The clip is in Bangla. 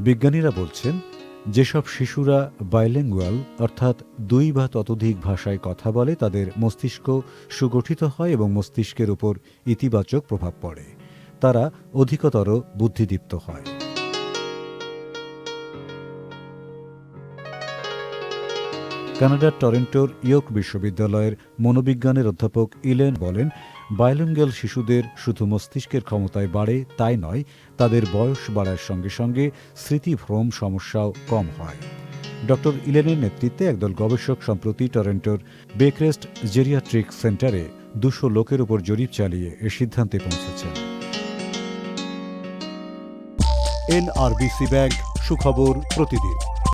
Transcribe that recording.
বিজ্ঞানীরা বলছেন, যেসব শিশুরা বাইল্যাঙ্গুয়াল অর্থাৎ দুই বা ততোধিক ভাষায় কথা বলে, তাদের মস্তিষ্ক সুগঠিত হয় এবং মস্তিষ্কের উপর ইতিবাচক প্রভাব পড়ে। তারা অধিকতর বুদ্ধিদীপ্ত হয়। কানাডার টরেন্টোর ইয়র্ক বিশ্ববিদ্যালয়ের মনোবিজ্ঞানের অধ্যাপক ইলেন বলেন বায়োলিঙ্গাল শিশুদের শুধু মস্তিষ্কের ক্ষমতায় বাড়ে তাই নয়, তাদের বয়স বাড়ার সঙ্গে সঙ্গে স্মৃতিভ্রম সমস্যাও কম হয়। ডক্টর ইলেনের নেতৃত্বে একদল গবেষক সম্প্রতি টরেন্টোর বেক্রেস্ট জেরিয়াট্রিক সেন্টারে দুশো লোকের উপর জরিপ চালিয়ে এ সিদ্ধান্তে পৌঁছেছেন। এনআরবিসি ব্যাংক, সুখবর প্রতিদিন।